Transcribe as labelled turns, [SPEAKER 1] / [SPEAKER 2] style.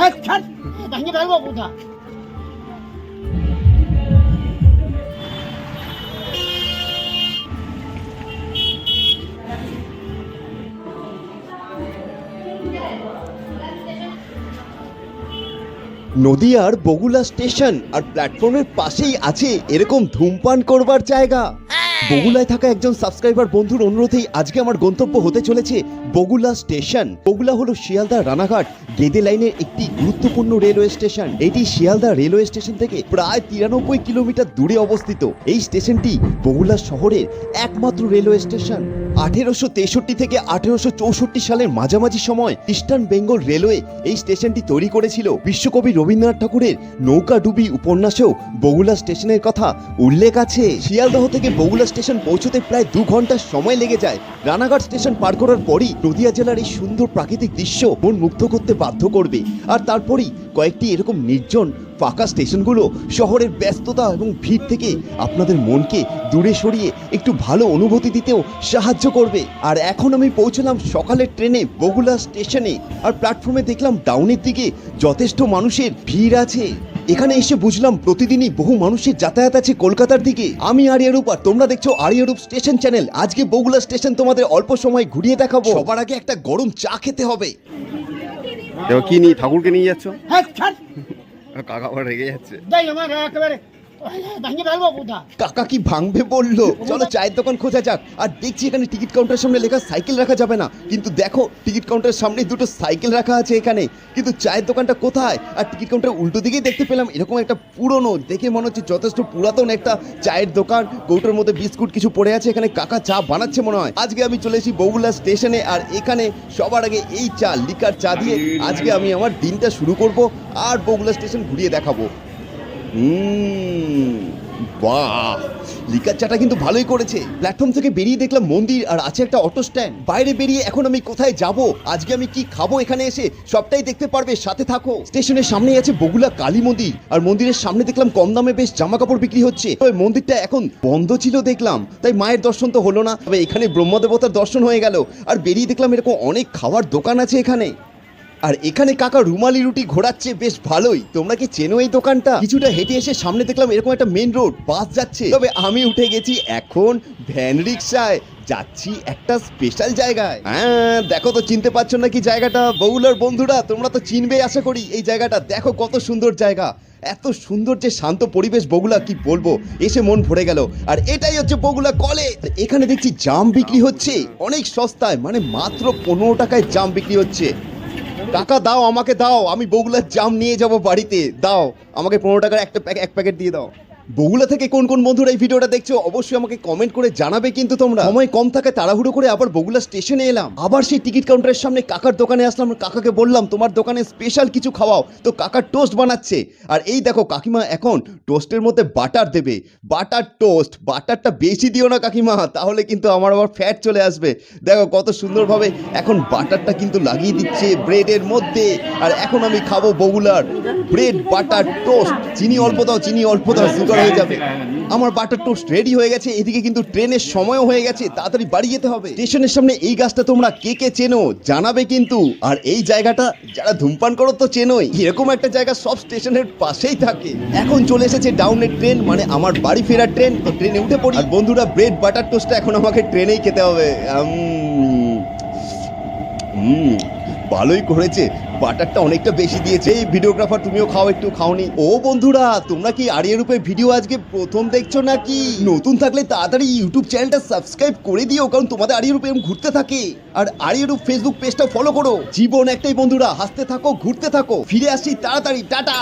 [SPEAKER 1] হ্যাঁ কোথা
[SPEAKER 2] নদিয়ার বগুলা স্টেশন আর প্ল্যাটফর্মের পাশেই আছে এরকম ধূমপান করবার জায়গা। বগুলায় থাকা একজন সাবস্ক্রাইবার বন্ধুর অনুরোধেই আজকে আমার গন্তব্য হতে চলেছে বগুলা স্টেশন। বগুলা হলো শিয়ালদা রানাঘাট, গেদে লাইনের একটি গুরুত্বপূর্ণ রেলওয়ে স্টেশন। এটি শিয়ালদা রেলওয়ে স্টেশন থেকে প্রায় তিরানব্বই কিলোমিটার দূরে অবস্থিত। এই স্টেশনটি বগুলা শহরের একমাত্র রেলওয়ে স্টেশন। আঠেরোশো তেষট্টি থেকে আঠেরোশো চৌষট্টি সালের মাঝামাঝি সময় ইস্টার্ন বেঙ্গল রেলওয়ে এই স্টেশনটি তৈরি করেছিল। বিশ্বকবি রবীন্দ্রনাথ ঠাকুরের নৌকা ডুবি উপন্যাসেও বগুলা স্টেশনের কথা উল্লেখ আছে। শিয়ালদহ থেকে বগুলা স্টেশন পৌঁছতে প্রায় দু ঘণ্টা সময় লেগে যায়। রানাঘাট স্টেশন পার করার পরই নদিয়া জেলার এই সুন্দর প্রাকৃতিক দৃশ্য মন মুগ্ধ করতে বাধ্য করবে। আর তারপরই কয়েকটি এরকম নির্জন ফাঁকা স্টেশনগুলো শহরের ব্যস্ততা এবং ভিড় থেকে আপনাদের মনকে দূরে সরিয়ে একটু ভালো অনুভূতি দিতেও সাহায্য করবে। আর এখন আমি পৌঁছলাম সকালের ট্রেনে বগুলা স্টেশনে আর প্ল্যাটফর্মে দেখলাম ডাউনের দিকে যথেষ্ট মানুষের ভিড় আছে। এখানে এসে বুঝলাম প্রতিদিনই বহু মানুষের যাতায়াত আছে কলকাতার দিকে। আমি আরিয়ারূপ আর তোমরা দেখছ আরিয়ারূপ স্টেশন চ্যানেল। আজকে বগুলা স্টেশন তোমাদের অল্প সময় ঘুরিয়ে দেখাবো। সবার আগে একটা গরম চা খেতে হবে।
[SPEAKER 3] কি নিয়ে ঠাকুরকে নিয়ে যাচ্ছ?
[SPEAKER 1] হ্যাঁ
[SPEAKER 3] কাকা রেগে যাচ্ছে।
[SPEAKER 1] একেবারে।
[SPEAKER 2] কাকা কি ভাঙবে বলল? চলো চায়ের দোকান খোঁজা যাক। আর দেখছি এখানে টিকিট কাউন্টারের সামনে লেখা সাইকেল রাখা যাবে না। কিন্তু দেখো টিকিট কাউন্টারের সামনে দুটো সাইকেল রাখা আছে এখানে। কিন্তু চায়ের দোকানটা কোথায়? আর টিকিট কাউন্টার উল্টো দিকেই দেখতে পেলাম এরকম একটা পুরনো দেখে মনে হচ্ছে যথেষ্ট পুরাতন একটা চায়ের দোকান। কৌটোর মধ্যে বিস্কুট কিছু পড়ে আছে এখানে। কাকা চা বানাচ্ছে মনে হয়। আজকে আমি চলে এসেছি বগুলা স্টেশনে। আর এখানে সবার আগে এই চা লিকার চা দিয়ে আজকে আমি আমার দিনটা শুরু করব। আর বগুলা স্টেশন ঘুরিয়ে দেখাবো। হুম, বাহ। লিকার চাটা কিন্তু ভালোই করেছে। প্ল্যাটফর্ম থেকে বেরিয়ে দেখলাম মন্দির আর আছে একটা অটো স্ট্যান্ড। বাইরে বেরিয়ে এখন আমি কোথায় যাব? আজকে আমি কি খাব এখানে এসে? সবটাই দেখতে পারবে, সাথে থাকো। স্টেশনের সামনেই আছে বগুলা কালী মন্দির। আর মন্দিরের সামনে দেখলাম কম দামে বেশ জামা কাপড় বিক্রি হচ্ছে। তবে মন্দিরটা এখন বন্ধ ছিল দেখলাম। তাই মায়ের দর্শন তো হলো না। তবে এখানে ব্রহ্মদেবতার দর্শন হয়ে গেল। আর বেরিয়ে দেখলাম এরকম অনেক খাওয়ার দোকান আছে এখানে। আর এখানে কাকা রুমালি রুটি ঘোরাচ্ছে বেশ ভালোই। তোমরা কি চেনো এই দোকানটা? কিছুটা হেঁটে এসে সামনে দেখলাম এরকম একটা মেন রোড বাস যাচ্ছে। তবে আমি উঠে গেছি এখন ভ্যান রিক্সায় যাচ্ছি একটা স্পেশাল জায়গায়। হ্যাঁ দেখো তো চিনতে পারছ নাকি জায়গাটা? বগুলার বন্ধুরা, তোমরা তো চিনবে আশা করি এই জায়গাটা। দেখো কত সুন্দর জায়গা। এত সুন্দর যে শান্ত পরিবেশ বগুলা, কি বলব? এসে মন ভরে গেল। আর এটাই হচ্ছে বগুলা কলেজ এখানে দেখছি জাম বিক্রি হচ্ছে। অনেক সস্তায় মানে মাত্র পনেরো টাকায় জাম বিক্রি হচ্ছে। টাকা দাও, আমাকে দাও, আমি বগুলার জাম নিয়ে যাব বাড়িতে। দাও, আমাকে পনেরো টাকার একটা প্যাক এক প্যাকেট দিয়ে দাও। বগুলা থেকে কোন কোন বন্ধুরা এই ভিডিওটা দেখছ, অবশ্যই আমাকে কমেন্ট করে জানাবে কিন্তু তোমরা। সময় কম থাকে তাড়াহুড়ো করে আবার বগুলা স্টেশনে এলাম। আবার সেই টিকিট কাউন্টারের সামনে কাকার দোকানে আসলাম কাকাকে বললাম, তোমার দোকানে স্পেশাল কিছু খাওয়াও। তো কাকার টোস্ট বানাচ্ছে। আর এই দেখো, কাকিমা এখন টোস্টের মধ্যে বাটার দেবে। বাটার টোস্ট বাটারটা বেশি দিও না কাকিমা, তাহলে কিন্তু আমার আবার ফ্যাট চলে আসবে। দেখো কত সুন্দরভাবে এখন বাটারটা কিন্তু লাগিয়ে দিচ্ছে ব্রেডের মধ্যে। আর এখন আমি খাব বগুলার ব্রেড বাটার টোস্ট চিনি অল্প দাও, চিনি অল্প দাও সুগার হয়ে যাবে। আমার বাটার টোস্ট রেডি হয়ে গেছে এদিকে কিন্তু ট্রেনের সময়ও হয়ে গেছে তাড়াতাড়ি বাড়ি যেতে হবে। স্টেশনের সামনে এই গাছটা তোমরা কে কে চেনো জানাবে কিন্তু আর এই জায়গাটা যারা ধূমপান করো তো চেনোই। এরকম একটা জায়গা সব স্টেশনের পাশেই থাকে। এখন চলে এসেছে ডাউনের ট্রেন মানে আমার বাড়ি ফেরার ট্রেন তো ট্রেনে উঠে পড়ি। আর বন্ধুরা ব্রেড বাটার টোস্টটা এখন আমাকে ট্রেনেই খেতে হবে। হুম ভালোই করেছে বাটারটা অনেকটা বেশি দিয়েছে। এই ভিডিওগ্রাফার তুমিও খাও, একটু খাওনি। ও বন্ধুরা, তোমরা কি আরিয়া রূপে ভিডিও আজকে প্রথম দেখছ নাকি? নতুন থাকলে তাড়াতাড়ি ইউটিউব চ্যানেলটা সাবস্ক্রাইব করে দিও, কারণ তোমাদের আরিয়া রূপে আমি ঘুরতে থাকে। আর আরিয়া রূপ ফেসবুক পেজটা ফলো করো। জীবন একটাই বন্ধুরা, হাসতে থাকো, ঘুরতে থাকো। ফিরে আসছি তাড়াতাড়ি, টাটা!